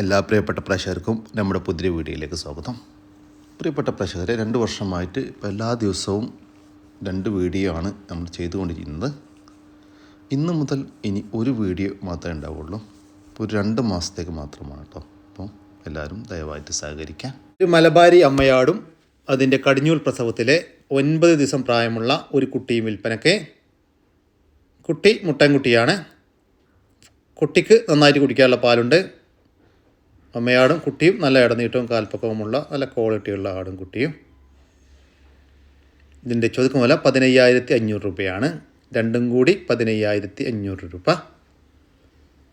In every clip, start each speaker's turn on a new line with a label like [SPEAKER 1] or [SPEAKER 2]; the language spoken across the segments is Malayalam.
[SPEAKER 1] എല്ലാ പ്രിയപ്പെട്ട പ്രേക്ഷകർക്കും നമ്മുടെ പുതിയ വീഡിയോയിലേക്ക് സ്വാഗതം. പ്രിയപ്പെട്ട പ്രേക്ഷകരെ രണ്ട് വർഷമായിട്ട് ഇപ്പോൾ എല്ലാ ദിവസവും രണ്ട് വീഡിയോ ആണ് നമ്മൾ ചെയ്തുകൊണ്ടിരിക്കുന്നത്. ഇന്ന് മുതൽ ഇനി ഒരു വീഡിയോ മാത്രമേ ഉണ്ടാവുള്ളൂ. ഇപ്പോൾ ഒരു രണ്ട് മാസത്തേക്ക് മാത്രമാണ് കേട്ടോ. അപ്പോൾ എല്ലാവരും ദയവായിട്ട് സഹകരിക്കാം ഒരു മലബാരി അമ്മയാടും അതിന്റെ കടിഞ്ഞൂൽ പ്രസവത്തിലെ ഒൻപത് ദിവസം പ്രായമുള്ള ഒരു കുട്ടിയും വിൽപ്പനയ്ക്ക് കുട്ടി മുട്ടൻകുട്ടിയാണ്. കുട്ടിക്ക് നന്നായിട്ട് കുടിക്കാനുള്ള പാലുണ്ട്. അമ്മയാടും കുട്ടിയും നല്ല ഇടനീട്ടവും കാൽപ്പക്കവുമുള്ള നല്ല ക്വാളിറ്റിയുള്ള ആടും കുട്ടിയും. ഇതിന്റെ ചോദിക്കും വില പതിനയ്യായിരത്തി അഞ്ഞൂറ് രൂപയാണ്. രണ്ടും കൂടി പതിനയ്യായിരത്തി അഞ്ഞൂറ് രൂപ.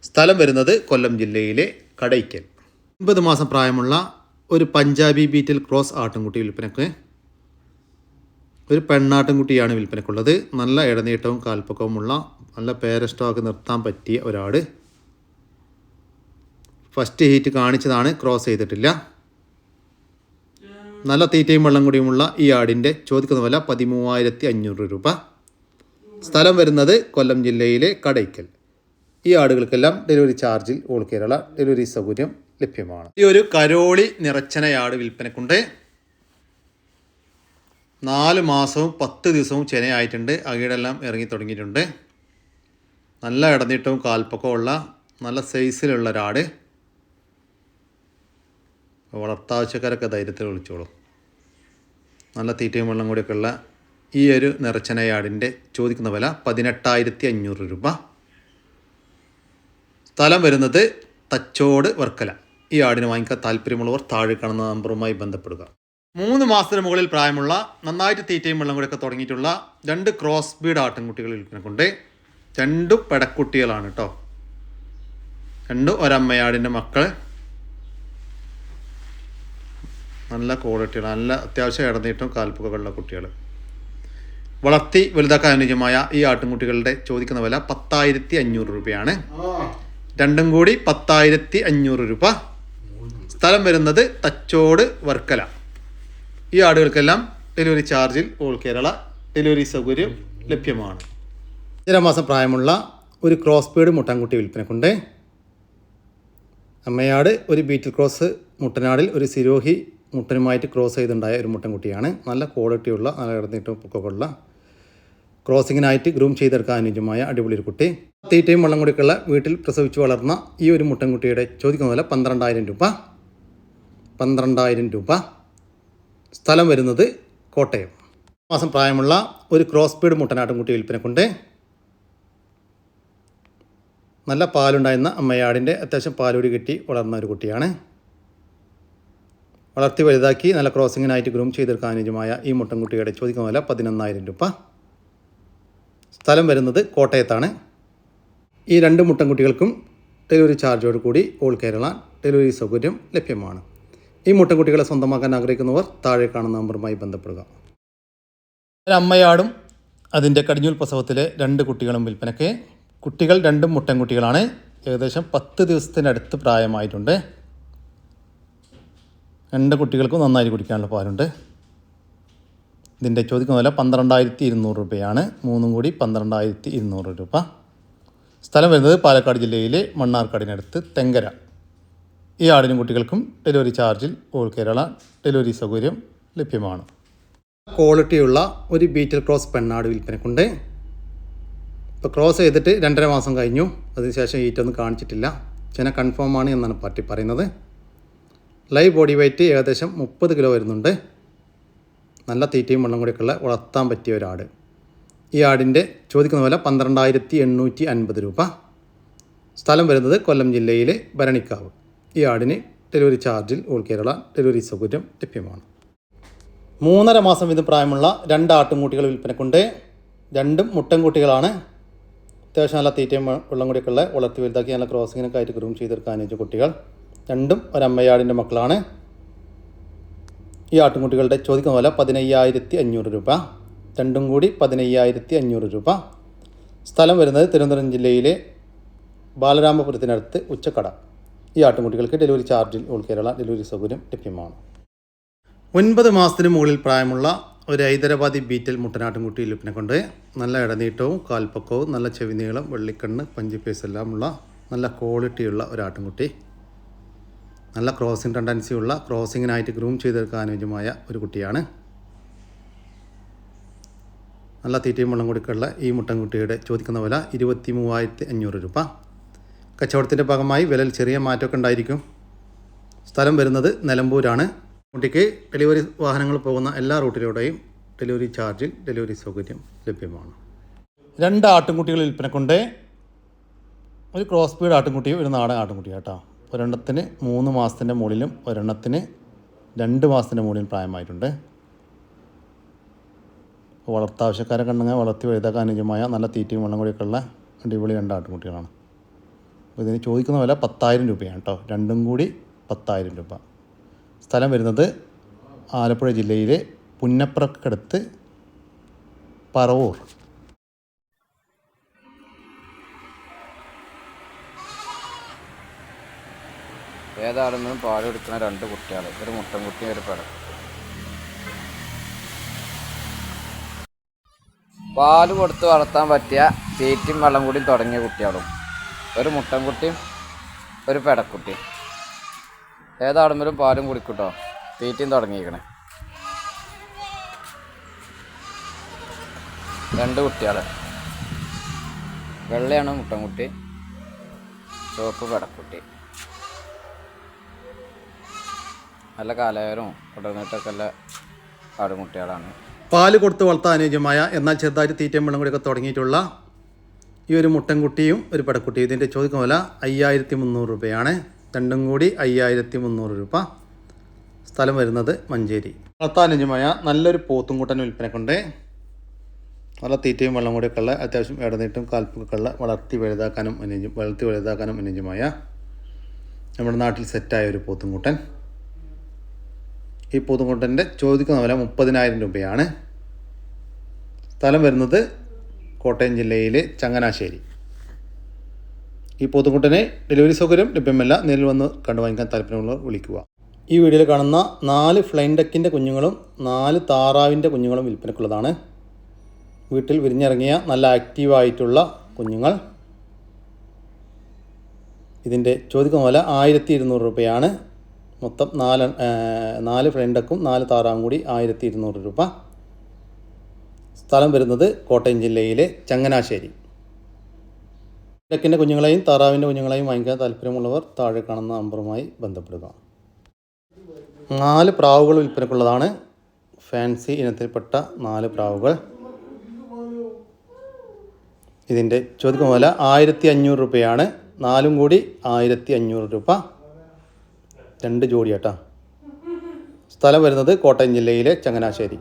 [SPEAKER 1] സ്ഥലം വരുന്നത് കൊല്ലം ജില്ലയിലെ കടയ്ക്കൽ. ഒമ്പത് മാസം പ്രായമുള്ള ഒരു പഞ്ചാബി ബീറ്റിൽ ക്രോസ് ആട്ടുംകുട്ടി വിൽപ്പനക്ക് ഒരു പെണ്ണാട്ടുംകുട്ടിയാണ് വിൽപ്പനക്കുള്ളത്. നല്ല ഇടനീട്ടവും കാൽപ്പക്കവുമുള്ള നല്ല പേരസ്റ്റോക്ക് നിർത്താൻ പറ്റിയ ഒരാട്. ഫസ്റ്റ് ഹീറ്റ് കാണിച്ചതാണ് ക്രോസ് ചെയ്തിട്ടില്ല. നല്ല തീറ്റയും വെള്ളം കൂടിയുമുള്ള ഈ ആടിന്റെ ചോദിക്കുന്ന വില പതിമൂവായിരത്തി അഞ്ഞൂറ് രൂപ. സ്ഥലം വരുന്നത് കൊല്ലം ജില്ലയിലെ കടയ്ക്കൽ. ഈ ആടുകൾക്കെല്ലാം ഡെലിവറി ചാർജിൽ ഓൾ കേരള ഡെലിവറി സൗകര്യം ലഭ്യമാണ്. ഈ ഒരു കരോളി നിറച്ചനയാട് വിൽപ്പനക്കുണ്ട്. നാല് മാസവും പത്ത് ദിവസവും ചെനയായിട്ടുണ്ട്. അകീടെല്ലാം ഇറങ്ങി തുടങ്ങിയിട്ടുണ്ട്. നല്ല ഇടനീട്ടവും കാൽപ്പക്കമുള്ള നല്ല സൈസിലുള്ള ഒരാട്. വളർത്താവശ്യക്കാരൊക്കെ ധൈര്യത്തിൽ വിളിച്ചോളൂ. നല്ല തീറ്റയും വെള്ളം കൂടിയൊക്കെ ഉള്ള ഈ ഒരു നിറച്ചനയാടിന്റെ ചോദിക്കുന്ന വില പതിനെട്ടായിരത്തി അഞ്ഞൂറ് രൂപ. സ്ഥലം വരുന്നത് തച്ചോട് വർക്കല. ഈ ആടിന് വാങ്ങിക്കാൻ താല്പര്യമുള്ളവർ താഴെ കാണുന്ന നമ്പറുമായി ബന്ധപ്പെടുക. മൂന്ന് മാസത്തിന് മുകളിൽ പ്രായമുള്ള നന്നായിട്ട് തീറ്റയും വെള്ളം കൂടിയൊക്കെ തുടങ്ങിയിട്ടുള്ള രണ്ട് ക്രോസ് ബീഡ് ആട്ടിൻകുട്ടികൾ കൊണ്ട് രണ്ടും പെടക്കുട്ടികളാണ് കേട്ടോ. രണ്ടും ഒരമ്മയാടിന്റെ മക്കൾ നല്ല ക്വാളിറ്റിയുള്ള നല്ല അത്യാവശ്യം ഇടന്നിട്ടും കാൽപ്പുകകളുള്ള കുട്ടികൾ വളർത്തി വലുതാക്കാൻ അനുയോജ്യമായ ഈ ആട്ടിൻകുട്ടികളുടെ ചോദിക്കുന്ന വില പത്തായിരത്തി അഞ്ഞൂറ് രൂപയാണ്. രണ്ടും കൂടി പത്തായിരത്തി അഞ്ഞൂറ് രൂപ. സ്ഥലം വരുന്നത് തച്ചോട് വർക്കല. ഈ ആടുകൾക്കെല്ലാം ഡെലിവറി ചാർജിൽ ഓൾ കേരള ഡെലിവറി സൗകര്യം ലഭ്യമാണ്. അഞ്ചര മാസം പ്രായമുള്ള ഒരു ക്രോസ് ബീഡ് മുട്ടൻകുട്ടി വിൽപ്പനക്കുണ്ട്. അമ്മയാട് ഒരു ബീറ്റിൽ ക്രോസ് മുട്ടനാടിൽ ഒരു സിരോഹി മുട്ടനുമായിട്ട് ക്രോസ് ചെയ്തുണ്ടായ ഒരു മുട്ടൻകുട്ടിയാണ്. നല്ല ക്വാളിറ്റിയുള്ള നല്ല ഇടന്നിട്ട് പൊക്കമുള്ള ക്രോസിങ്ങിനായിട്ട് ഗ്രൂം ചെയ്തെടുക്കാൻ അനുയോജ്യമായ അടിപൊളി ഒരു കുട്ടി. തീറ്റയും വെള്ളം കുടിക്കുള്ള വീട്ടിൽ പ്രസവിച്ച് വളർന്ന ഈ ഒരു മുട്ടൻകുട്ടിയുടെ ചോദിക്കുന്ന വില പന്ത്രണ്ടായിരം രൂപ. പന്ത്രണ്ടായിരം രൂപ. സ്ഥലം വരുന്നത് കോട്ടയം. മാസം പ്രായമുള്ള ഒരു ക്രോസ് പീഡ് മുട്ടനാട്ടുംകുട്ടി വിൽപ്പനക്കുണ്ട്. നല്ല പാലുണ്ടായിരുന്ന അമ്മയാടിന്റെ അത്യാവശ്യം പാലുടി കിട്ടി വളർന്ന ഒരു കുട്ടിയാണ്. വളർത്തി വലുതാക്കി നല്ല ക്രോസിങ്ങിനായിട്ട് ഗ്രൂം ചെയ്തെടുക്കാൻ അനുയോജ്യമായ ഈ മുട്ടൻകുട്ടിയുടെ ചോദിക്കുന്ന വില പതിനൊന്നായിരം രൂപ. സ്ഥലം വരുന്നത് കോട്ടയത്താണ്. ഈ രണ്ട് മുട്ടൻകുട്ടികൾക്കും ഡെലിവറി ചാർജോട് കൂടി ഓൾ കേരള ഡെലിവറി സൗകര്യം ലഭ്യമാണ്. ഈ മുട്ടൻകുട്ടികളെ സ്വന്തമാക്കാൻ ആഗ്രഹിക്കുന്നവർ താഴെ കാണുന്ന നമ്പറുമായി ബന്ധപ്പെടുക. അമ്മയാടും അതിന്റെ കടിഞ്ഞൂൽ പ്രസവത്തിലെ രണ്ട് കുട്ടികളും വിൽപ്പനയ്ക്ക്. കുട്ടികൾ രണ്ടും മുട്ടൻകുട്ടികളാണ്. ഏകദേശം പത്ത് ദിവസത്തിനടുത്ത് പ്രായമായിട്ടുണ്ട്. രണ്ട് കുട്ടികൾക്കും നന്നായി കുടിക്കാനുള്ള പാലുണ്ട്. ഇതിന്റെ ചോദിക്കുന്ന വില പന്ത്രണ്ടായിരത്തി ഇരുന്നൂറ് രൂപയാണ്. മൂന്നും കൂടി പന്ത്രണ്ടായിരത്തി ഇരുന്നൂറ് രൂപ. സ്ഥലം വരുന്നത് പാലക്കാട് ജില്ലയിലെ മണ്ണാർക്കാടിനടുത്ത് തെങ്കര. ഈ ആടിനും കുട്ടികൾക്കും ഡെലിവറി ചാർജിൽ ഓൾ കേരള ഡെലിവറി സൗകര്യം ലഭ്യമാണ്. ക്വാളിറ്റിയുള്ള ഒരു ബീറ്റൽ ക്രോസ് പെണ്ണാട് വിൽപ്പനക്കുണ്ട്. ഇപ്പോൾ ക്രോസ് ചെയ്തിട്ട് രണ്ടര മാസം കഴിഞ്ഞു. അതിനുശേഷം ഈറ്റൊന്നും കാണിച്ചിട്ടില്ല. ചെന കൺഫേം ആണ് എന്നാണ് പാർട്ടി പറയുന്നത്. ലൈവ് ബോഡി വെയ്റ്റ് ഏകദേശം മുപ്പത് കിലോ വരുന്നുണ്ട്. നല്ല തീറ്റയും വെള്ളം കൂടിയൊക്കെയുള്ള വളർത്താൻ പറ്റിയ ഒരാട്. ഈ ആടിന്റെ ചോദിക്കുന്ന പോലെ പന്ത്രണ്ടായിരത്തി എണ്ണൂറ്റി അൻപത് രൂപ. സ്ഥലം വരുന്നത് കൊല്ലം ജില്ലയിലെ ഭരണിക്കാവ്. ഈ ആടിന് ഡെലിവറി ചാർജിൽ ഓൾ കേരള ഡെലിവറി സൗകര്യം ലഭ്യമാണ്. മൂന്നര മാസം വീതം പ്രായമുള്ള രണ്ട് ആട്ടുംകുട്ടികൾ വിൽപ്പനക്കുണ്ട്. രണ്ടും മുട്ടൻകുട്ടികളാണ്. അത്യാവശ്യം നല്ല തീറ്റയും വെള്ളം കൂടിയൊക്കെയുള്ള വളർത്തി വലുതാക്കി നല്ല ക്രോസിങ്ങിനൊക്കെ ആയിട്ട് ഗ്രൂം ചെയ്തെടുക്കാൻ കുട്ടികൾ. രണ്ടും ഒരമ്മയാടിന്റെ മക്കളാണ്. ഈ ആട്ടുംകുട്ടികളുടെ ചോദിക്കുന്ന പോലെ പതിനയ്യായിരത്തി അഞ്ഞൂറ് രൂപ. രണ്ടും കൂടി പതിനയ്യായിരത്തി അഞ്ഞൂറ് രൂപ. സ്ഥലം വരുന്നത് തിരുവനന്തപുരം ജില്ലയിലെ ബാലരാമപുരത്തിനടുത്ത് ഉച്ചക്കട. ഈ ആട്ടുംകുട്ടികൾക്ക് ഡെലിവറി ചാർജിൽ ഓൾ കേരള ഡെലിവറി സൗകര്യം ലഭ്യമാണ്. ഒൻപത് മാസത്തിന് മുകളിൽ പ്രായമുള്ള ഒരു ഹൈദരാബാദി ബീറ്റൽ മുട്ടനാട്ടുംകുട്ടി ലുപ്പിനെ കൊണ്ട് നല്ല ഇടനീട്ടവും കാൽപ്പക്കവും നല്ല ചെവിനീളം വെള്ളിക്കണ്ണ് പഞ്ചിപ്പേസ് എല്ലാമുള്ള നല്ല ക്വാളിറ്റിയുള്ള ഒരു ആട്ടുംകുട്ടി. നല്ല ക്രോസിംഗ് ടെൻഡൻസി ഉള്ള ക്രോസിങ്ങിനായിട്ട് ഗ്രൂം ചെയ്തെടുക്കാൻ അനുയോജ്യമായ ഒരു കുട്ടിയാണ്. നല്ല തീറ്റയും വെള്ളം കൊടുക്കുള്ള ഈ മുട്ടൻ കുട്ടിയുടെ ചോദിക്കുന്ന വില ഇരുപത്തി മൂവായിരത്തി അഞ്ഞൂറ് രൂപ. കച്ചവടത്തിന്റെ ഭാഗമായി വിലയിൽ ചെറിയ മാറ്റമൊക്കെ ഉണ്ടായിരിക്കും. സ്ഥലം വരുന്നത് നിലമ്പൂരാണ്. കുട്ടിക്ക് ഡെലിവറി വാഹനങ്ങൾ പോകുന്ന എല്ലാ റൂട്ടിലൂടെയും ഡെലിവറി ചാർജിൽ ഡെലിവറി സൗകര്യം ലഭ്യമാണ്. രണ്ട് ആട്ടിൻകുട്ടികൾ വിൽപ്പനക്കൊണ്ട്. ഒരു ക്രോസ് ബീഡ് ആട്ടിൻകുട്ടിയും ഒരു നാടൻ ആട്ടിൻകുട്ടിയും കേട്ടോ ഒരെണ്ണത്തിന് മൂന്ന് മാസത്തിന്റെ മുകളിലും ഒരെണ്ണത്തിന് രണ്ട് മാസത്തിന്റെ മുകളിലും പ്രായമായിട്ടുണ്ട്. വളർത്താവശ്യക്കാരെ കണ്ടെങ്കിൽ വളർത്തി വലുതാക്കാൻ അനുയോജ്യമായ നല്ല തീറ്റയും വെള്ളം കൂടിയൊക്കെ ഉള്ള അടിപൊളി രണ്ട് ആട്ടുകുട്ടികളാണ്. അപ്പോൾ ഇതിന് ചോദിക്കുന്ന വില പത്തായിരം രൂപയാണ് കേട്ടോ. രണ്ടും കൂടി പത്തായിരം രൂപ. സ്ഥലം വരുന്നത് ആലപ്പുഴ ജില്ലയിലെ പുന്നപ്രക്കടുത്ത് പറവൂർ.
[SPEAKER 2] ഏതാണെങ്കിലും പാൽ കൊടുക്കുന്ന രണ്ട് കുട്ടികൾ ഒരു മുട്ടൻകുട്ടി ഒരു പെട പാൽ കൊടുത്ത് വളർത്താൻ പറ്റിയ തീറ്റയും വെള്ളം കൂടിയും തുടങ്ങിയ കുട്ടികളും. ഒരു മുട്ടൻകുട്ടിയും ഒരു പെടക്കുട്ടിയും. ഏതാടുമ്പോഴും പാലും കുടിക്കൂട്ടോ. തീറ്റയും തുടങ്ങിയിരിക്കണേ. രണ്ട് കുട്ടികൾ വെള്ളയാണ് മുട്ടൻകുട്ടി ചുവപ്പ് പെടക്കുട്ടി. നല്ല കാലയരും ഉടനീട്ടൊക്കെ ഉള്ള ആടുമുട്ടികളാണ്
[SPEAKER 1] പാൽ കൊടുത്ത് വളർത്താൻ അനുയോജ്യമായ എന്നാൽ ചെറുതായിട്ട് തീറ്റയും വെള്ളം കൂടിയൊക്കെ തുടങ്ങിയിട്ടുള്ള ഈ ഒരു മുട്ടൻകുട്ടിയും ഒരു പടക്കുട്ടിയും. ഇതിന്റെ ചോദിക്കുന്ന വില അയ്യായിരത്തി മുന്നൂറ് രൂപയാണ്. രണ്ടും കൂടി അയ്യായിരത്തി മുന്നൂറ് രൂപ. സ്ഥലം വരുന്നത് മഞ്ചേരി. വളർത്താൻ അനുയോജ്യമായ നല്ലൊരു പോത്തുംകുട്ടൻ വിൽപ്പനക്കുണ്ട്. നല്ല തീറ്റയും വെള്ളം കൂടിയൊക്കെ ഉള്ള അത്യാവശ്യം ഇടനീട്ടും കാൽപ്പൊക്കെ ഉള്ള വളർത്തി വലുതാക്കാനും അനുയോജ്യം വളർത്തി വലുതാക്കാനും അനുയോജ്യമായ നമ്മുടെ നാട്ടിൽ സെറ്റായ ഒരു പോത്തുംകുട്ടൻ ഈ പൂതുംകുട്ടന്റെ ചോദിക്കുന്ന വില മുപ്പതിനായിരം രൂപയാണ്. സ്ഥലം വരുന്നത് കോട്ടയം ജില്ലയിലെ ചങ്ങനാശ്ശേരി. ഈ പൂത്തുംകുട്ടനെ ഡെലിവറി സൗകര്യം ലഭ്യമല്ല. നേരിൽ വന്ന് കണ്ടു വാങ്ങിക്കാൻ താല്പര്യമുള്ളവർ വിളിക്കുക. ഈ വീഡിയോയിൽ കാണുന്ന നാല് ഫ്ലൈൻ ഡക്കിന്റെ കുഞ്ഞുങ്ങളും നാല് താറാവിന്റെ കുഞ്ഞുങ്ങളും വിൽപ്പനക്കുള്ളതാണ്. വീട്ടിൽ വിരിഞ്ഞിറങ്ങിയ നല്ല ആക്റ്റീവായിട്ടുള്ള കുഞ്ഞുങ്ങൾ. ഇതിന്റെ ചോദിക്കുന്ന വില ആയിരത്തി ഇരുന്നൂറ് രൂപയാണ്. മൊത്തം നാല് നാല് ഫ്രണ്ടക്കും നാല് താറാവും കൂടി ആയിരത്തി ഇരുന്നൂറ് രൂപ. സ്ഥലം വരുന്നത് കോട്ടയം ജില്ലയിലെ ചങ്ങനാശ്ശേരി. ഫ്രണ്ടക്കിന്റെ കുഞ്ഞുങ്ങളെയും താറാവിന്റെ കുഞ്ഞുങ്ങളെയും വാങ്ങിക്കാൻ താല്പര്യമുള്ളവർ താഴെ കാണുന്ന നമ്പറുമായി ബന്ധപ്പെടുക. നാല് പ്രാവുകൾ വിൽപ്പനക്കുള്ളതാണ് ഫാൻസി ഇനത്തിൽപ്പെട്ട നാല് പ്രാവുകൾ. ഇതിന്റെ ചോദിക്കുന്ന വില ആയിരത്തി അഞ്ഞൂറ് രൂപയാണ്. നാലും കൂടി ആയിരത്തി അഞ്ഞൂറ് രൂപ. രണ്ട് ജോഡിയാട്ടാ. സ്ഥലം വരുന്നത് കോട്ടയം ജില്ലയിലെ ചങ്ങനാശ്ശേരി.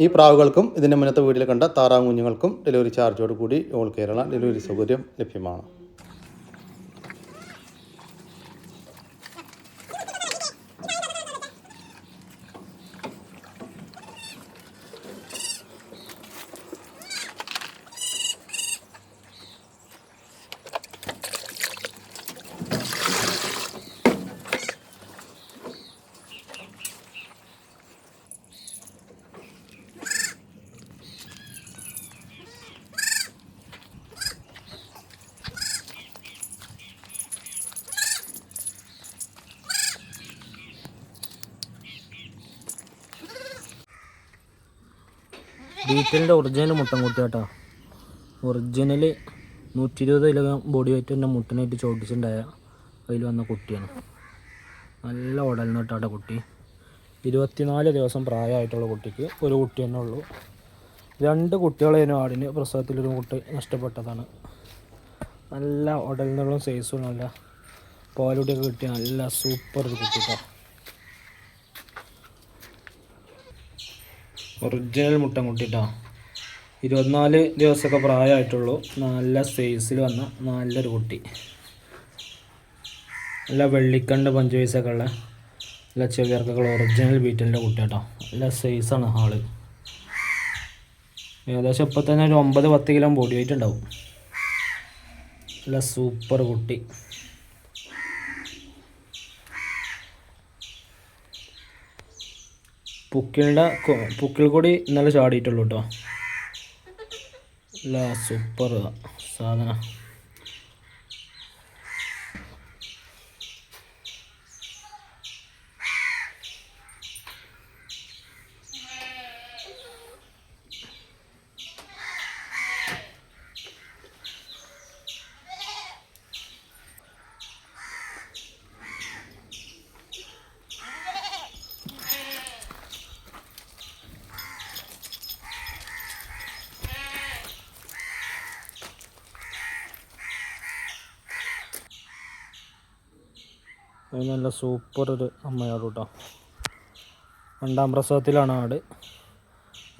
[SPEAKER 1] ഈ പ്രാവുകൾക്കും ഇതിന്റെ മുന്നത്തെ വീട്ടിൽ കണ്ട താറാവ് കുഞ്ഞുങ്ങൾക്കും ഡെലിവറി ചാർജോട് കൂടി ഓൾ കേരള ഡെലിവറി സൗകര്യം ലഭ്യമാണ്.
[SPEAKER 3] ഡീറ്റെയിലിന്റെ ഒറിജിനൽ മുട്ടൻകുട്ടി കേട്ടോ. ഒറിജിനൽ നൂറ്റി ഇരുപത് കിലോ ബോഡി വെയിറ്റ് തന്നെ മുട്ടനായിട്ട് ചോദിച്ചിട്ടുണ്ടായ അതിൽ വന്ന കുട്ടിയാണ്. നല്ല ഉടലിന് ഉടലിനോട്ടാട്ട കുട്ടി ഇരുപത്തിനാല് ദിവസം പ്രായമായിട്ടുള്ള കുട്ടിക്ക് ഒരു കുട്ടി തന്നെ ഉള്ളൂ. രണ്ട് കുട്ടികളേനും ആടിന് പ്രസവത്തിലൊരു കുട്ടി നഷ്ടപ്പെട്ടതാണ്. നല്ല ഉടലിനുള്ള സൈസും നല്ല പാലുടിയൊക്കെ കിട്ടിയ നല്ല സൂപ്പർ ഒരു കുട്ടി കേട്ടോ. ഒറിജിനൽ മുട്ടൻകുട്ടി കേട്ടോ ഇരുപത്തിനാല് ദിവസമൊക്കെ പ്രായമായിട്ടുള്ളൂ. നല്ല സൈസിൽ വന്ന നല്ലൊരു കുട്ടി. നല്ല വെള്ളിക്കണ്ട് പഞ്ച് വയസ്സൊക്കെ ഉള്ള നല്ല ചെവിയർക്കൊക്കെ ഒറിജിനൽ ബീറ്റലിന്റെ കുട്ടി കേട്ടോ നല്ല സൈസാണ് ആൾ. ഏകദേശം ഇപ്പം തന്നെ ഒരു ഒമ്പത് പത്ത് കിലോ ബോഡി വെയിറ്റ് ഉണ്ടാവും നല്ല സൂപ്പർ കുട്ടി. പുക്കിളുടെ പുക്കിൾ കൂടി ഇന്നലെ ചാടിയിട്ടുള്ളൂ കേട്ടോ അല്ല സൂപ്പർ സാധന. അത് നല്ല സൂപ്പർ ഒരു അമ്മയാട് കേട്ടോ രണ്ടാം പ്രസവത്തിലാണ് ആട്.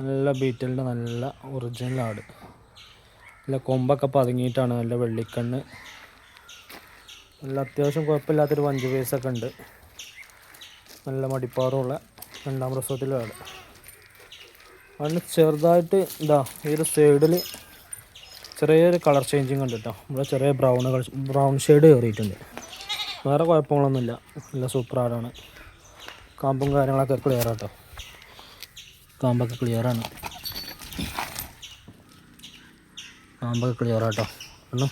[SPEAKER 3] നല്ല ബീറ്റലിന്റെ നല്ല ഒറിജിനൽ ആട്. നല്ല കൊമ്പൊക്കെ പതുങ്ങിയിട്ടാണ് നല്ല വെള്ളിക്കണ്ണ്. നല്ല അത്യാവശ്യം കുഴപ്പമില്ലാത്തൊരു പഞ്ച് പീസൊക്കെ ഉണ്ട്. നല്ല മടിപ്പാറുള്ള രണ്ടാം പ്രസവത്തിലെ ആട്. അതിന് ചെറുതായിട്ട് ഇതാ ഈ ഒരു സൈഡിൽ ചെറിയൊരു കളർ ചേഞ്ചിങ് ഉണ്ട് കേട്ടോ ഇവിടെ ചെറിയ ബ്രൗൺ ബ്രൗൺ ഷെയ്ഡ് കയറിയിട്ടുണ്ട് വേറെ കുഴപ്പങ്ങളൊന്നുമില്ല. നല്ല സൂപ്പർ ആടാണ്. കാമ്പും കാര്യങ്ങളൊക്കെ ക്ലിയർ ആട്ടോ. കാമ്പൊക്കെ ക്ലിയറാണ് കാമ്പൊക്കെ ക്ലിയർ ആട്ടോ. കണ്ടോ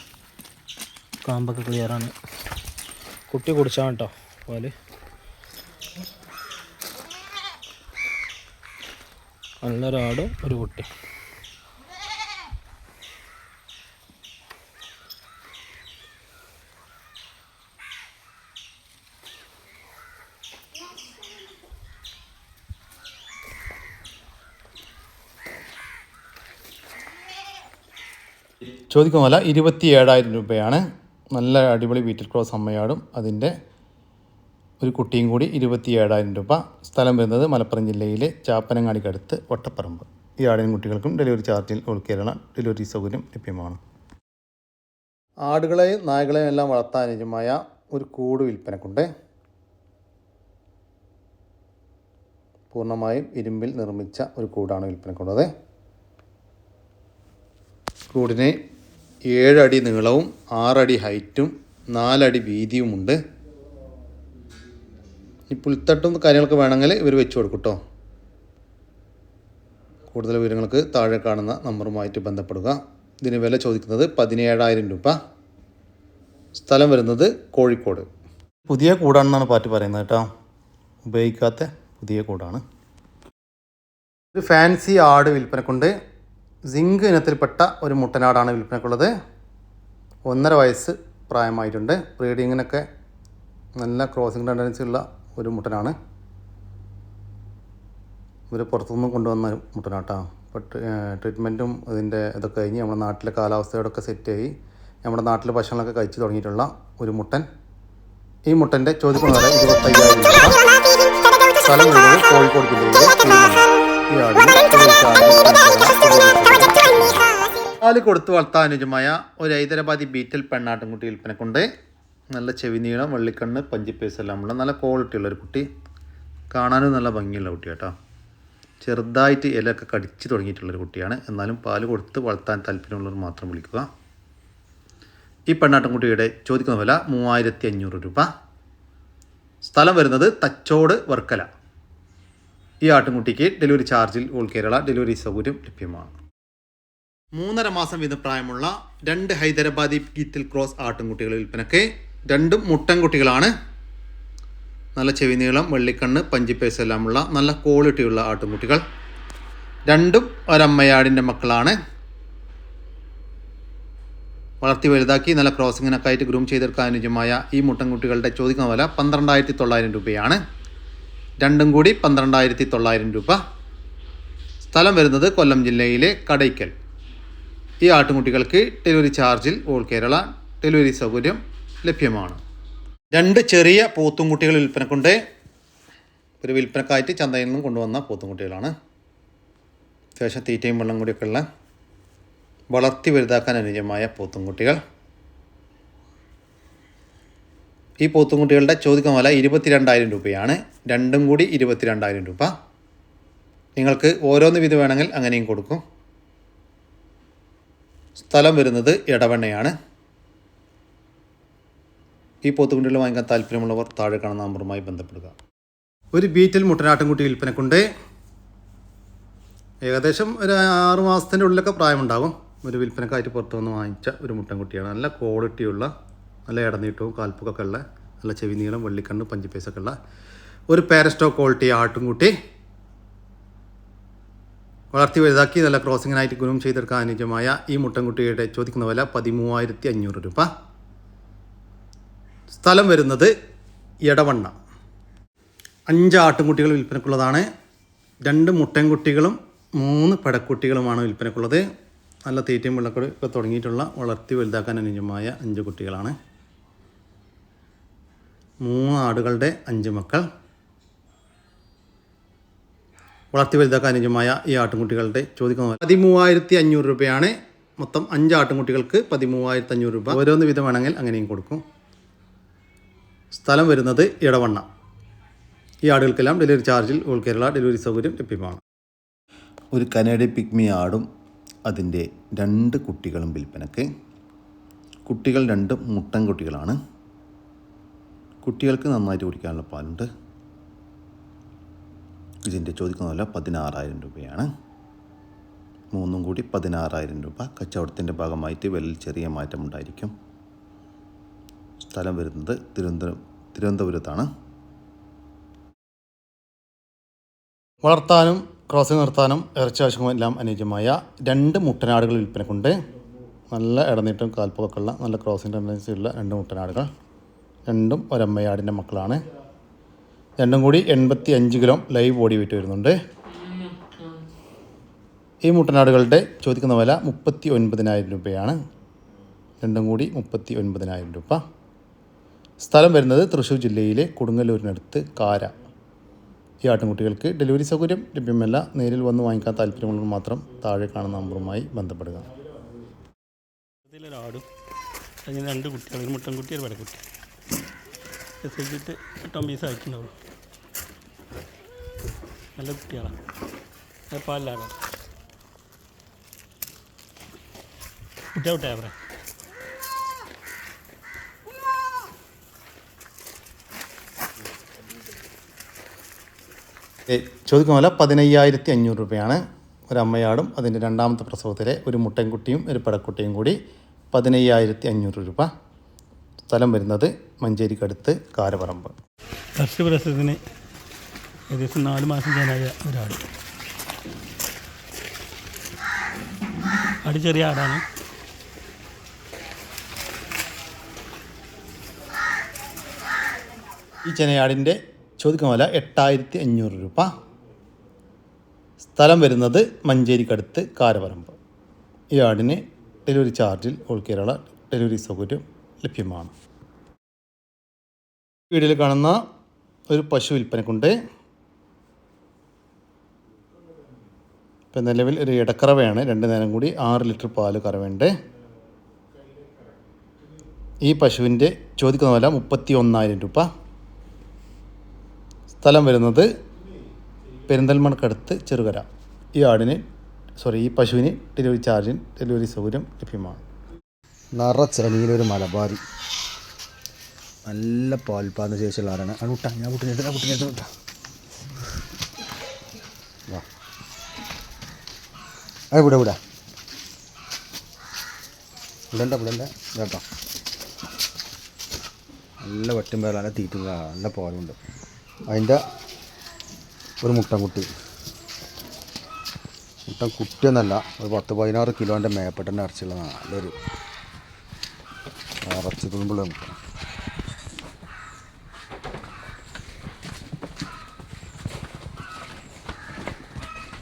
[SPEAKER 3] കാമ്പൊക്കെ ക്ലിയറാണ് കുട്ടി കുടിച്ചാണ് കേട്ടോ പാൽ നല്ലൊരാട് ഒരു കുട്ടി.
[SPEAKER 1] ചോദിക്കുന്ന വില ഇരുപത്തി ഏഴായിരം രൂപയാണ്. നല്ല അടിപൊളി വീറ്റിൽ ക്രോസ് അമ്മയാടും അതിന്റെ ഒരു കുട്ടിയും കൂടി ഇരുപത്തി ഏഴായിരം രൂപ സ്ഥലം വരുന്നത് മലപ്പുറം ജില്ലയിലെ ചാപ്പനങ്ങാടിക്കടുത്ത് വട്ടപ്പറമ്പ് ഈ ആടിനും കുട്ടികൾക്കും ഡെലിവറി ചാർജിൽ ഉൾക്കേരണ ഡെലിവറി സൗകര്യം ലഭ്യമാണ്. ആടുകളെയും നായകളെയും എല്ലാം വളർത്താൻ അനുജമായ ഒരു കൂട് വിൽപ്പനക്കുണ്ട്. പൂർണമായും ഇരുമ്പിൽ നിർമ്മിച്ച ഒരു കൂടാണ് വിൽപ്പനക്കുള്ളത്. കൂടിന് ഏഴടി നീളവും ആറടി ഹൈറ്റും നാലടി വീതിയുമുണ്ട്. ഈ പുൽത്തട്ടും കാര്യങ്ങളൊക്കെ വേണമെങ്കിൽ ഇവർ വെച്ച് കൊടുക്കും കേട്ടോ കൂടുതൽ വിവരങ്ങൾക്ക് താഴെ കാണുന്ന നമ്പറുമായിട്ട് ബന്ധപ്പെടുക. ഇതിന് വില ചോദിക്കുന്നത് പതിനേഴായിരം രൂപ. സ്ഥലം വരുന്നത് കോഴിക്കോട്. പുതിയ കൂടാണെന്നാണ് പാറ്റ് പറയുന്നത് കേട്ടോ. ഉപയോഗിക്കാത്ത പുതിയ കൂടാണ്. ഒരു ഫാൻസി ആട് വിൽപ്പനക്കുണ്ട്. സിങ്ക് ഇനത്തിൽപ്പെട്ട ഒരു മുട്ടനാടാണ് വിൽപ്പനക്കുള്ളത്. ഒന്നര വയസ്സ് പ്രായമായിട്ടുണ്ട്. ബ്രീഡിങ്ങിനൊക്കെ നല്ല ക്രോസിംഗ് ടെൻഡൻസി ഉള്ള ഒരു മുട്ടനാണ്. ഇവർ പുറത്തുനിന്ന് കൊണ്ടുവന്ന മുട്ടനാട്ടാണ് ഇപ്പോൾ ട്രീറ്റ്മെന്റും അതിന്റെ ഇതൊക്കെ കഴിഞ്ഞ് നമ്മുടെ നാട്ടിലെ കാലാവസ്ഥയോടൊക്കെ സെറ്റായി നമ്മുടെ നാട്ടിലെ ഭക്ഷണമൊക്കെ കഴിച്ചു തുടങ്ങിയിട്ടുള്ള ഒരു മുട്ടൻ. ഈ മുട്ടന്റെ ചോദിക്കുന്ന വില ഇരുപത്തയ്യായിരം രൂപ. സ്ഥലം കോഴിക്കോട് ജില്ലയിലെ ഈ ആടിന് പാൽ കൊടുത്ത് വളർത്താൻ അനുജമായ ഒരു ഹൈദരാബാദി ബീറ്റൽ പെണ്ണാട്ടുംകുട്ടി വിൽപ്പനക്കുണ്ട്. നല്ല ചെവി നീളം വെള്ളിക്കണ്ണ് പഞ്ചിപ്പേസ് എല്ലാം ഉള്ള നല്ല ക്വാളിറ്റി ഉള്ളൊരു കുട്ടി. കാണാനും നല്ല ഭംഗിയുള്ള കുട്ടി കേട്ടോ ചെറുതായിട്ട് ഇലയൊക്കെ കടിച്ച് തുടങ്ങിയിട്ടുള്ളൊരു കുട്ടിയാണ്. എന്നാലും പാൽ കൊടുത്ത് വളർത്താൻ താല്പര്യമുള്ളവർ മാത്രം വിളിക്കുക. ഈ പെണ്ണാട്ടുംകുട്ടിയുടെ ചോദിക്കുന്ന വില മൂവായിരത്തി അഞ്ഞൂറ് രൂപ. സ്ഥലം വരുന്നത് തച്ചോട് വർക്കല. ഈ ആട്ടുംകുട്ടിക്ക് ഡെലിവറി ചാർജിൽ ഓൾ കേരള ഡെലിവറി സൗകര്യം ലഭ്യമാണ്. മൂന്നര മാസം വീതം പ്രായമുള്ള രണ്ട് ഹൈദരാബാദി ഗീത്തിൽ ക്രോസ് ആട്ടുംകുട്ടികൾ വിൽപ്പനക്ക് രണ്ടും മുട്ടൻകുട്ടികളാണ്. നല്ല ചെവി നീളം വെള്ളിക്കണ്ണ് പഞ്ചിപ്പേസെല്ലാമുള്ള നല്ല ക്വാളിറ്റിയുള്ള ആട്ടുംകുട്ടികൾ. രണ്ടും ഒരമ്മയാടിന്റെ മക്കളാണ്. വളർത്തി വലുതാക്കി നല്ല ക്രോസിങ്ങിനൊക്കെ ആയിട്ട് ഗ്രൂം ചെയ്തെടുക്കാൻ അനുയോജ്യമായ ഈ മുട്ടൻകുട്ടികളുടെ ചോദിക്കുന്ന വില പന്ത്രണ്ടായിരത്തി തൊള്ളായിരം രൂപയാണ്. രണ്ടും കൂടി പന്ത്രണ്ടായിരത്തി തൊള്ളായിരം രൂപ. സ്ഥലം വരുന്നത് കൊല്ലം ജില്ലയിലെ കടയ്ക്കൽ. ഈ ആട്ടുകുട്ടികൾക്ക് ഡെലിവറി ചാർജിൽ ഓൾ കേരള ഡെലിവറി സൗകര്യം ലഭ്യമാണ്. രണ്ട് ചെറിയ പോത്തുംകുട്ടികൾ വിൽപ്പനക്കുണ്ട്. ഒരു വിൽപ്പനക്കായിട്ട് ചന്തയിൽ നിന്നും കൊണ്ടുവന്ന പോത്തുംകുട്ടികളാണ്. അത്യാവശ്യം തീറ്റയും വെള്ളം കൂടിയൊക്കെ ഉള്ള വളർത്തി വലുതാക്കാൻ അനുയോജ്യമായ പോത്തുംകുട്ടികൾ. ഈ പോത്തുംകുട്ടികളുടെ ചോദിക്കുന്ന വില ഇരുപത്തിരണ്ടായിരം രൂപയാണ്. രണ്ടും കൂടി ഇരുപത്തിരണ്ടായിരം രൂപ. നിങ്ങൾക്ക് ഓരോന്ന് വിധ വേണമെങ്കിൽ അങ്ങനെയും കൊടുക്കും. സ്ഥലം വരുന്നത് എടവണ്ണയാണ്. ഈ പോത്തുകുട്ടികൾ വാങ്ങിക്കാൻ താല്പര്യമുള്ളവർ താഴെ കാണുന്ന നമ്പറുമായി ബന്ധപ്പെടുക. ഒരു ബീറ്റൽ മുട്ടനാട്ടിൻകുട്ടി വിൽപ്പനക്കുണ്ട്. ഏകദേശം ഒരു ആറ് മാസത്തിന്റെ ഉള്ളിലൊക്കെ പ്രായമുണ്ടാകും. ഒരു വിൽപ്പനക്കായിട്ട് പുറത്തു വന്ന് വാങ്ങിച്ച ഒരു മുട്ടൻകുട്ടിയാണ്. നല്ല ക്വാളിറ്റിയുള്ള നല്ല ഇടനീട്ടവും കാൽപ്പൊക്കെ ഉള്ള നല്ല ചെവി നീളം വെള്ളിക്കണ്ണ് പഞ്ചിപ്പേസൊക്കെ ഉള്ള ഒരു പാരസ്റ്റോ ക്വാളിറ്റി ആട്ടുംകുട്ടി. വളർത്തി വലുതാക്കി നല്ല ക്രോസിങ്ങിനായിട്ട് ഗ്രൂം ചെയ്തെടുക്കാൻ അനുയോജ്യമായ ഈ മുട്ടൻകുട്ടിയുടെ ചോദിക്കുന്ന വില പതിമൂവായിരത്തി അഞ്ഞൂറ് രൂപ. സ്ഥലം വരുന്നത് എടവണ്ണ. അഞ്ച് ആട്ടുംകുട്ടികൾ വിൽപ്പനക്കുള്ളതാണ്. രണ്ട് മുട്ടൻകുട്ടികളും മൂന്ന് പെടക്കുട്ടികളുമാണ് വിൽപ്പനക്കുള്ളത്. നല്ല തീറ്റയും വെള്ളക്കൊടുക്കെ തുടങ്ങിയിട്ടുള്ള വളർത്തി വലുതാക്കാൻ അനുയോജ്യമായ അഞ്ച് കുട്ടികളാണ്. മൂന്ന് ആടുകളുടെ അഞ്ച് മക്കൾ. വളർത്തി വലുതാക്കാൻ അനുയോജ്യമായ ഈ ആട്ടുംകുട്ടികളുടെ ചോദിക്കുന്ന പതിമൂവായിരത്തി അഞ്ഞൂറ് രൂപയാണ്. മൊത്തം അഞ്ച് ആട്ടുംകുട്ടികൾക്ക് പതിമൂവായിരത്തി അഞ്ഞൂറ് രൂപ. ഓരോന്ന് വിധം വേണമെങ്കിൽ അങ്ങനെയും കൊടുക്കും. സ്ഥലം വരുന്നത് ഇടവണ്ണ. ഈ ആടുകൾക്കെല്ലാം ഡെലിവറി ചാർജിൽ ഓൾ കേരള ഡെലിവറി സൗകര്യം ലഭ്യമാണ്.
[SPEAKER 4] ഒരു കനേഡി പിഗ്മി ആടും അതിന്റെ രണ്ട് കുട്ടികളും വിൽപ്പനക്ക് കുട്ടികൾ രണ്ടും മുട്ടൻ കുട്ടികളാണ് കുട്ടികൾക്ക് നന്നായിട്ട് കുടിക്കാനുള്ള പാലുണ്ട്. ഇതിന്റെ ചോദിക്കുന്ന വില പതിനാറായിരം രൂപയാണ്. മൂന്നും കൂടി പതിനാറായിരം രൂപ. കച്ചവടത്തിന്റെ ഭാഗമായിട്ട് വിലയിൽ ചെറിയ മാറ്റമുണ്ടായിരിക്കും സ്ഥലം വരുന്നത് തിരുവനന്തപുരം തിരുവനന്തപുരത്താണ്.
[SPEAKER 1] വളർത്താനും ക്രോസിംഗ് നിർത്താനും ഇറച്ചി ആവശ്യങ്ങളും എല്ലാം അനുയോജ്യമായ രണ്ട് മുട്ടനാടുകൾ വിൽപ്പനക്കുണ്ട്. നല്ല ഇടനീട്ടും കാൽപ്പൊക്കെ ഉള്ള നല്ല ക്രോസിംഗ് ടെൻഡൻസിയുള്ള രണ്ട് മുട്ടനാടുകൾ. രണ്ടും ഒരമ്മയാടിന്റെ മക്കളാണ്. രണ്ടും കൂടി എൺപത്തി അഞ്ച് കിലോ ലൈവ് ബോഡി വെയിറ്റ് വരുന്നുണ്ട്. ഈ മുട്ടനാടുകളുടെ ചോദിക്കുന്ന വില മുപ്പത്തി ഒൻപതിനായിരം രൂപയാണ്. രണ്ടും കൂടി മുപ്പത്തി ഒൻപതിനായിരം രൂപ. സ്ഥലം വരുന്നത് തൃശ്ശൂർ ജില്ലയിലെ കൊടുങ്ങല്ലൂരിനടുത്ത് കാര. ഈ ആട്ടിൻകുട്ടികൾക്ക് ഡെലിവറി സൗകര്യം ലഭ്യമല്ല. നേരിൽ വന്ന് വാങ്ങിക്കാൻ താല്പര്യമുള്ളവർ മാത്രം താഴെ കാണുന്ന നമ്പറുമായി ബന്ധപ്പെടുക.
[SPEAKER 5] രണ്ട് കുട്ടികൾ ഒരു മുട്ടൻകുട്ടി ഒരു പടക്കുട്ടി എച്ചിട്ട് എട്ടാം പീസ് ആയിട്ടുണ്ടാവും. നല്ല കുട്ടികളാണ് അത് പാലിലാണ്.
[SPEAKER 1] അവരെ ചോദിക്കുമല്ല പതിനയ്യായിരത്തി അഞ്ഞൂറ് രൂപയാണ് ഒരമ്മയാടും അതിന്റെ രണ്ടാമത്തെ പ്രസവത്തിലെ ഒരു മുട്ടൻകുട്ടിയും ഒരു പടക്കുട്ടിയും കൂടി പതിനയ്യായിരത്തി അഞ്ഞൂറ് രൂപ. സ്ഥലം വരുന്നത് മഞ്ചേരിക്കടുത്ത് കാരപറമ്പ്
[SPEAKER 5] കർഷക പ്രശ്നത്തിന് ഏകദേശം നാല് മാസം ഞാനായ ഒരാട് ആട് ചെറിയ ആടാണ്.
[SPEAKER 1] ഈ ചെനയാടിന്റെ ചോദിക്കുന്ന വില എട്ടായിരത്തി അഞ്ഞൂറ് രൂപ. സ്ഥലം വരുന്നത് മഞ്ചേരിക്കടുത്ത് കാരപറമ്പ് ഈ ആടിന് ഡെലിവറി ചാർജിൽ ഓൾ കേരള ഡെലിവറി സൗകര്യം ലഭ്യമാണ്. വീഡിയോയിൽ കാണുന്ന ഒരു പശു വിൽപ്പനക്കുണ്ട്. ഇപ്പം നിലവിൽ ഒരു ഇടക്കറവയാണ് രണ്ട് നേരം കൂടി ആറ് ലിറ്റർ പാൽ കറവയുണ്ട്. ഈ പശുവിന്റെ ചോദിക്കുന്ന വില മുപ്പത്തി ഒന്നായിരം രൂപ. സ്ഥലം വരുന്നത് പെരിന്തൽമണ്ണക്കടുത്ത് ചെറുകര. ഈ ആടിന് സോറി ഈ പശുവിന് ഡെലിവറി ചാർജിന് ഡെലിവറി സൗകര്യം ലഭ്യമാണ്.
[SPEAKER 6] നിറച്ചെനിയിലൊരു മലബാരി. നല്ല പാൽപ്പാലിന് ശേഷമുള്ള ആരാണ്? ആ കുട്ടാ ഞാൻ കുട്ടിനെ ഞാൻ വിട്ടാ വാ. ആ വിടാ വിടാ വിടണ്ട വിടണ്ട കേട്ടോ നല്ല വെട്ടും പേർ നല്ല തീറ്റും പേർ നല്ല പാലുണ്ട്. അതിന്റെ ഒരു മുട്ടൻകുട്ടി മുട്ടൻ കുട്ടിയൊന്നല്ല ഒരു പത്ത് പതിനാറ് കിലോന്റെ മേപ്പെട്ടന്റെ ഇറച്ചിയുള്ള നല്ലൊരു ഇറച്ചി തുമ്പുള്ള മുട്ട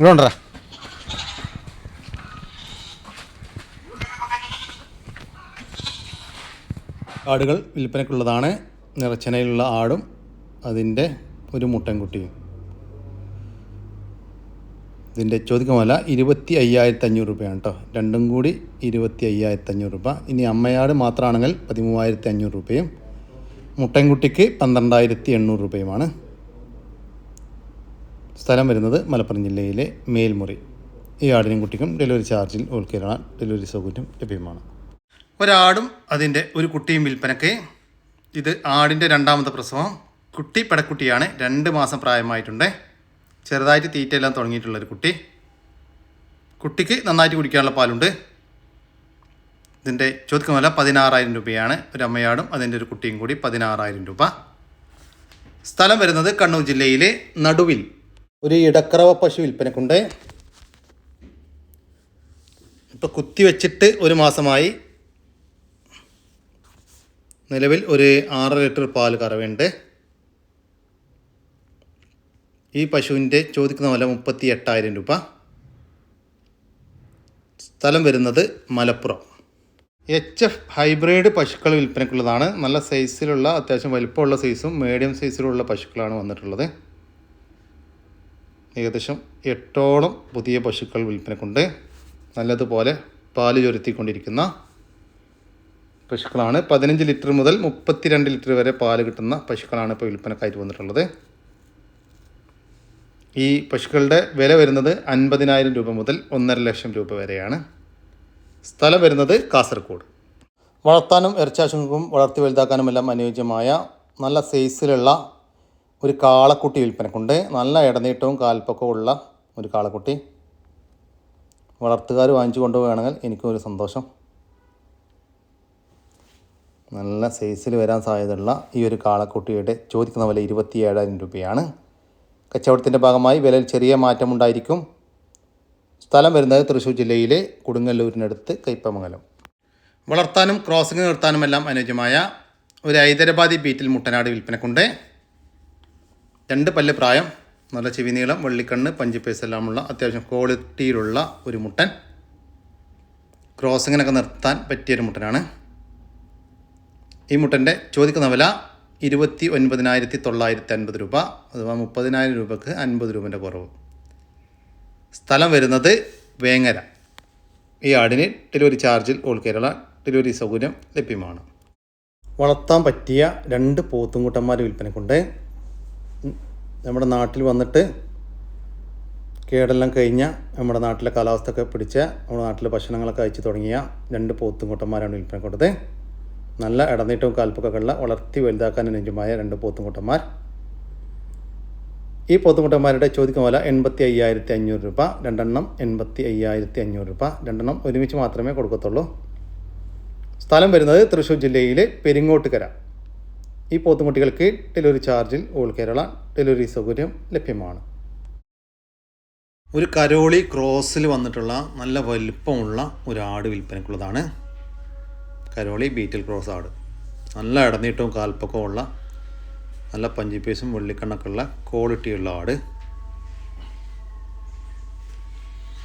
[SPEAKER 6] ഇവിടെ
[SPEAKER 1] ആടുകൾ വിൽപ്പനക്കുള്ളതാണ് നിറച്ചനയിലുള്ള ആടും അതിന്റെ ഒരു മുട്ടൻകുട്ടിയും. ഇതിന്റെ ചോദിക്കുന്ന ഇരുപത്തി അയ്യായിരത്തി അഞ്ഞൂറ് രൂപയാണ് കേട്ടോ രണ്ടും കൂടി ഇരുപത്തി അയ്യായിരത്തി അഞ്ഞൂറ് രൂപ. ഇനി അമ്മയാട് മാത്രമാണെങ്കിൽ പതിമൂവായിരത്തി അഞ്ഞൂറ് രൂപയും മുട്ടൻകുട്ടിക്ക് പന്ത്രണ്ടായിരത്തി എണ്ണൂറ് രൂപയുമാണ്. സ്ഥലം വരുന്നത് മലപ്പുറം ജില്ലയിലെ മേൽമുറി. ഈ ആടിനും കുട്ടിക്കും ഡെലിവറി ചാർജിൽ ഓൾ ഡെലിവറി സൗകര്യം ലഭ്യമാണ്. ഒരാടും അതിന്റെ ഒരു കുട്ടിയും വിൽപ്പനക്ക് ഇത് ആടിന്റെ രണ്ടാമത്തെ പ്രസവം. കുട്ടി പെടക്കുട്ടിയാണ്. രണ്ട് മാസം പ്രായമായിട്ടുണ്ട്. ചെറുതായിട്ട് തീറ്റയെല്ലാം തുടങ്ങിയിട്ടുള്ളൊരു കുട്ടി. കുട്ടിക്ക് നന്നായിട്ട് കുടിക്കാനുള്ള പാലുണ്ട്. ഇതിന്റെ വില പതിനാറായിരം രൂപയാണ്. ഒരു അമ്മയാടും അതിന്റെ ഒരു കുട്ടിയും കൂടി പതിനാറായിരം രൂപ. സ്ഥലം വരുന്നത് കണ്ണൂർ ജില്ലയിലെ നടുവിൽ. ഒരു ഇടക്കറവ പശു വിൽപ്പനക്കുണ്ട്. ഇപ്പോൾ കുത്തി വെച്ചിട്ട് ഒരു മാസമായി നിലവിൽ ഒരു ആറ് ലിറ്റർ പാൽ കറവുണ്ട് ഈ പശുവിന്റെ ചോദിക്കുന്ന വില മുപ്പത്തി എട്ടായിരം രൂപ. സ്ഥലം വരുന്നത് മലപ്പുറം. എച്ച് എഫ് ഹൈബ്രിഡ് പശുക്കൾ വിൽപ്പനയ്ക്കുള്ളതാണ്. നല്ല സൈസിലുള്ള അത്യാവശ്യം വലിപ്പമുള്ള സൈസും മീഡിയം സൈസിലുള്ള പശുക്കളാണ് വന്നിട്ടുള്ളത്. ഏകദേശം എട്ടോളം പുതിയ പശുക്കൾ വിൽപ്പനക്കുണ്ട് നല്ലതുപോലെ പാൽ ചൊരുത്തിക്കൊണ്ടിരിക്കുന്ന പശുക്കളാണ്. പതിനഞ്ച് ലിറ്റർ മുതൽ മുപ്പത്തിരണ്ട് ലിറ്റർ വരെ പാൽ കിട്ടുന്ന പശുക്കളാണ് ഇപ്പോൾ വിൽപ്പനക്കായിട്ട് വന്നിട്ടുള്ളത്. ഈ പശുക്കളുടെ വില വരുന്നത് അൻപതിനായിരം രൂപ മുതൽ ഒന്നര ലക്ഷം രൂപ വരെയാണ്. സ്ഥലം വരുന്നത് കാസർഗോഡ്. വളർത്താനും ഇറച്ചാശുക്കും വളർത്തി വലുതാക്കാനും എല്ലാം അനുയോജ്യമായ നല്ല സൈസിലുള്ള ഒരു കാളക്കുട്ടി വിൽപ്പനക്കുണ്ട്. നല്ല ഇടനീട്ടവും കാൽപ്പൊക്കവും ഉള്ള ഒരു കാളക്കുട്ടി. വളർത്തുകാർ വാങ്ങിച്ചു കൊണ്ടുപോവുകയാണെങ്കിൽ എനിക്കും ഒരു സന്തോഷം. നല്ല സൈസിൽ വരാൻ സാധ്യതയുള്ള ഈ ഒരു കാളക്കുട്ടിയുടെ ചോദിക്കുന്ന വില ഇരുപത്തി ഏഴായിരം രൂപയാണ്. കച്ചവടത്തിന്റെ ഭാഗമായി വിലയിൽ ചെറിയ മാറ്റമുണ്ടായിരിക്കും സ്ഥലം വരുന്നത് തൃശ്ശൂർ ജില്ലയിലെ കൊടുങ്ങല്ലൂരിനടുത്ത് കൈപ്പമംഗലം. വളർത്താനും ക്രോസിംഗ് നിർത്താനുമെല്ലാം അനുയോജ്യമായ ഒരു ഹൈദരാബാദി ബീറ്റിൽ മുട്ടനാട് വിൽപ്പനക്കുണ്ട്. രണ്ട് പല്ല് പ്രായം നല്ല ചെവിനീളം വെള്ളിക്കണ്ണ് പഞ്ചിപ്പേസ് അത്യാവശ്യം ക്വാളിറ്റിയിലുള്ള ഒരു മുട്ടൻ. ക്രോസിങ്ങിനൊക്കെ നിർത്താൻ പറ്റിയൊരു മുട്ടനാണ്. ഈ മുട്ടന്റെ ചോദിക്കുന്ന വില ഇരുപത്തി ഒൻപതിനായിരത്തി തൊള്ളായിരത്തി അൻപത് രൂപ അഥവാ മുപ്പതിനായിരം രൂപക്ക് അൻപത് രൂപന്റെ കുറവ്. സ്ഥലം വരുന്നത് വേങ്ങര. ഈ ആടിന് ഡെലിവറി ചാർജിൽ ഓൾ കേരള ഡെലിവറി സൗകര്യം ലഭ്യമാണ്. വളർത്താൻ പറ്റിയ രണ്ട് പോത്തുംകുട്ടന്മാർ വിൽപ്പനക്കുണ്ട്. നമ്മുടെ നാട്ടിൽ വന്നിട്ട് കേടെല്ലാം കഴിഞ്ഞ നമ്മുടെ നാട്ടിലെ കാലാവസ്ഥയൊക്കെ പിടിച്ച നമ്മുടെ നാട്ടിലെ ഭക്ഷണങ്ങളൊക്കെ അയച്ചു തുടങ്ങിയ രണ്ട് പോത്തുംകുട്ടന്മാരാണ് വിൽപ്പനക്കൊണ്ടത്. നല്ല ഇടനീട്ടവും കാൽപ്പൊക്കെ ഉള്ള വളർത്തി വലുതാക്കാൻ അനുജമായ രണ്ട് പോത്തുംകുട്ടന്മാർ. ഈ പോത്തുമുട്ടന്മാരുടെ ചോദിക്കുന്ന വില എൺപത്തി അയ്യായിരത്തി അഞ്ഞൂറ് രൂപ. രണ്ടെണ്ണം എൺപത്തി അയ്യായിരത്തി അഞ്ഞൂറ് രൂപ. രണ്ടെണ്ണം ഒരുമിച്ച് മാത്രമേ കൊടുക്കത്തുള്ളൂ. സ്ഥലം വരുന്നത് തൃശ്ശൂർ ജില്ലയിലെ പെരിങ്ങോട്ടുകര. ഈ പോത്തുമുട്ടികൾക്ക് ഡെലിവറി ചാർജിൽ ഓൾ കേരള ഡെലിവറി സൗകര്യം ലഭ്യമാണ്. ഒരു കരോളി ക്രോസിൽ വന്നിട്ടുള്ള നല്ല വലുപ്പമുള്ള ഒരു ആട് വിൽപ്പനക്കുള്ളതാണ് കരോളി ബീറ്റിൽ ക്രോസ് ആട് നല്ല ഇടനീട്ടവും കാൽപ്പക്കവും ഉള്ള നല്ല പഞ്ചിപ്പേസും ഉള്ള ക്വാളിറ്റിയുള്ള ആട്.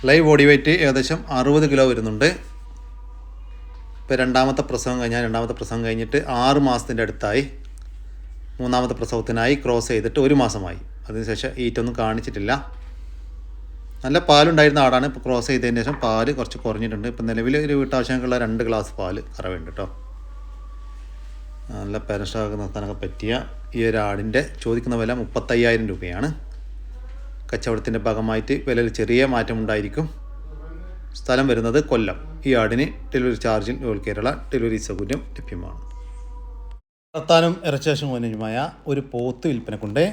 [SPEAKER 1] ലൈവ് ബോഡി വെയ്റ്റ് ഏകദേശം അറുപത് കിലോ വരുന്നുണ്ട്. ഇപ്പോൾ രണ്ടാമത്തെ പ്രസവം കഴിഞ്ഞാൽ രണ്ടാമത്തെ പ്രസവം കഴിഞ്ഞിട്ട് ആറ് മാസത്തിന്റെ അടുത്തായി. മൂന്നാമത്തെ പ്രസവത്തിനായി ക്രോസ് ചെയ്തിട്ട് ഒരു മാസമായി. അതിനുശേഷം ഈറ്റൊന്നും കാണിച്ചിട്ടില്ല. നല്ല പാലുണ്ടായിരുന്ന ആടാണ് ഇപ്പോൾ ക്രോസ് ചെയ്തതിന് ശേഷം പാൽ കുറച്ച് കുറഞ്ഞിട്ടുണ്ട്. ഇപ്പം നിലവിൽ ഒരു വീട്ടാവശ്യങ്ങൾക്കുള്ള രണ്ട് ഗ്ലാസ് പാൽ കറവുണ്ട് കേട്ടോ നല്ല പെരസ്റ്റൊക്കെ നിർത്താനൊക്കെ പറ്റിയ ഈ ഒരു ആടിന്റെ ചോദിക്കുന്ന വില മുപ്പത്തയ്യായിരം രൂപയാണ്. കച്ചവടത്തിന്റെ ഭാഗമായിട്ട് വിലയിൽ ചെറിയ മാറ്റമുണ്ടായിരിക്കും സ്ഥലം വരുന്നത് കൊല്ലം. ഈ ആടിന് ഡെലിവറി ചാർജിൽ ഓൾ കേരള ഡെലിവറി സൗകര്യം ലഭ്യമാണ്. വളർത്താനും ഇറച്ചേശം അനുയോജ്യമായ ഒരു പോത്ത് വിൽപ്പനക്കുണ്ട്.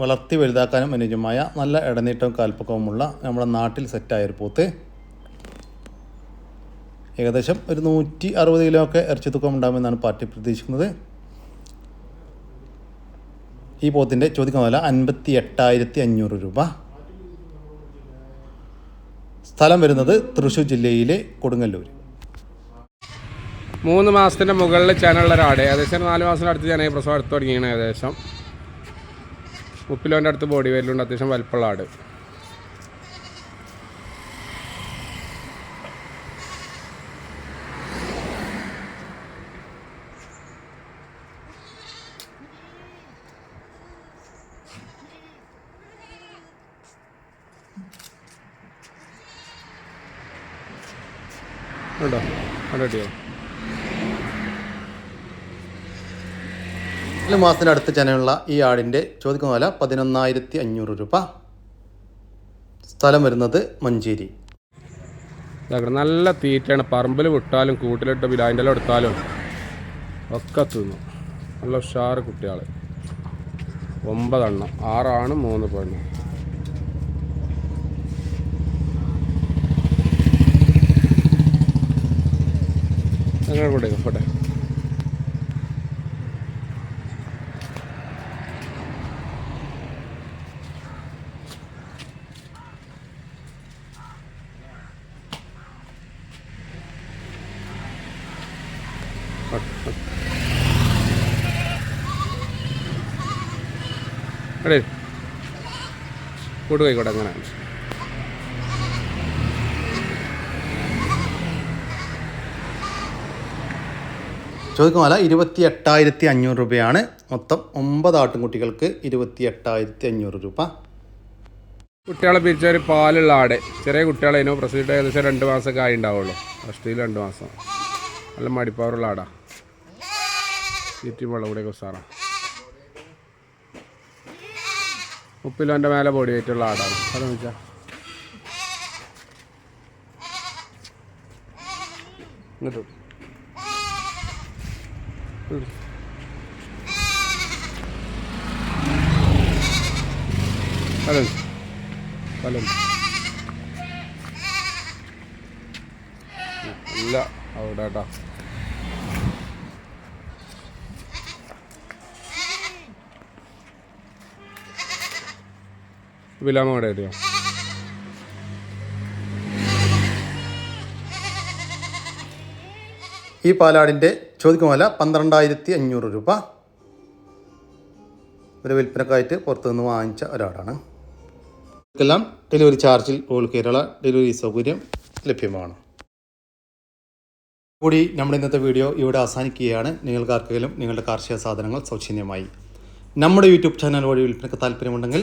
[SPEAKER 1] വളർത്തി വലുതാക്കാനും അനുയോജ്യമായ നല്ല ഇടനീട്ടവും കാൽപ്പക്കവുമുള്ള നമ്മുടെ നാട്ടിൽ സെറ്റായ ഒരു പോത്ത്. ഏകദേശം ഒരു നൂറ്റി അറുപത് കിലോ ഒക്കെ ഇറച്ചി തൂക്കം ഉണ്ടാകുമെന്നാണ് പാർട്ടി പ്രതീക്ഷിക്കുന്നത്. ഈ പോത്തിന്റെ ചോദിക്കുന്ന വില അൻപത്തി എട്ടായിരത്തി അഞ്ഞൂറ് രൂപ. സ്ഥലം വരുന്നത് തൃശ്ശൂർ ജില്ലയിലെ കൊടുങ്ങല്ലൂർ.
[SPEAKER 7] മൂന്ന് മാസത്തിന്റെ മുകളിൽ ചേനുള്ള ഒരാട്. ഏകദേശം നാല് മാസത്തിന്റെ അടുത്ത് ഞാൻ പ്രസവം എടുത്തു തുടങ്ങിയാണ് ഏകദേശം. മുപ്പിലോന്റെ അടുത്ത് ബോഡി വെയിലുണ്ട് അത്യാവശ്യം വലിപ്പമുള്ള ആട്. ഉണ്ടോ? കിട്ടിയോ
[SPEAKER 1] നാല് മാസത്തിന് അടുത്ത് ചെനയുള്ള ഈ ആടിന്റെ ചോദിക്കുന്ന വില പതിനൊന്നായിരത്തി അഞ്ഞൂറ് രൂപ. സ്ഥലം വരുന്നത് മഞ്ചേരി.
[SPEAKER 7] നല്ല തീറ്റയാണ്. പറമ്പിൽ വിട്ടാലും കൂട്ടിലിട്ട് ബിലാന്റെ എടുത്താലും ഒക്കെ തിന്നു. നല്ല ഉഷാറ് കുട്ടികൾ ഒമ്പതെണ്ണം. ആറാണ് മൂന്ന് പെണ്ണ്. അങ്ങനെ കൂടെ കൂട്ട് കൈക്കോട്ടെ അങ്ങനെ.
[SPEAKER 1] ചോദിക്കുമല്ല ഇരുപത്തി എട്ടായിരത്തി അഞ്ഞൂറ് രൂപയാണ് മൊത്തം ഒമ്പത് ആട്ടിൻകുട്ടികൾക്ക് ഇരുപത്തി എട്ടായിരത്തി അഞ്ഞൂറ് രൂപ.
[SPEAKER 7] കുട്ടികളെ പിരിച്ച ഒരു പാലുള്ള ആട്. ചെറിയ കുട്ടികളെ അതിനോ പ്രസിഡന്റ് ഏകദേശം രണ്ട് മാസമൊക്കെ ആയി ഉണ്ടാവുള്ളൂ. ഫസ്റ്റിൽ രണ്ട് മാസം. നല്ല മടിപ്പാറുള്ള ആടാ. ചുറ്റുമുള്ള കൂടെയൊക്കെ സാറാണ് മുപ്പിലോന്റെ മേലെ ബോഡി വെയിറ്റുള്ള ആടാണ്. വെച്ചാൽ അതെ പലം ഇല്ല. അവിടെ കേട്ടോ വിലാമ അറിയോ
[SPEAKER 1] ഈ പാലാടിന്റെ ചോദിക്കും വില പന്ത്രണ്ടായിരത്തി അഞ്ഞൂറ് രൂപ. ഒരു വിൽപ്പനക്കായിട്ട് പുറത്തുനിന്ന് വാങ്ങിച്ച ഒരാടാണ്. ഇതെല്ലാം ഡെലിവറി ചാർജിൽ ഓൾ കേരള ഡെലിവറി സൗകര്യം ലഭ്യമാണ്. കൂടി നമ്മുടെ ഇന്നത്തെ വീഡിയോ ഇവിടെ അവസാനിക്കുകയാണ്. നിങ്ങൾക്ക് ആർക്കെങ്കിലും നിങ്ങളുടെ കാർഷിക സാധനങ്ങൾ സൗജന്യമായി. നമ്മുടെ യൂട്യൂബ് ചാനൽ വഴി വിൽപ്പനക്ക് താല്പര്യമുണ്ടെങ്കിൽ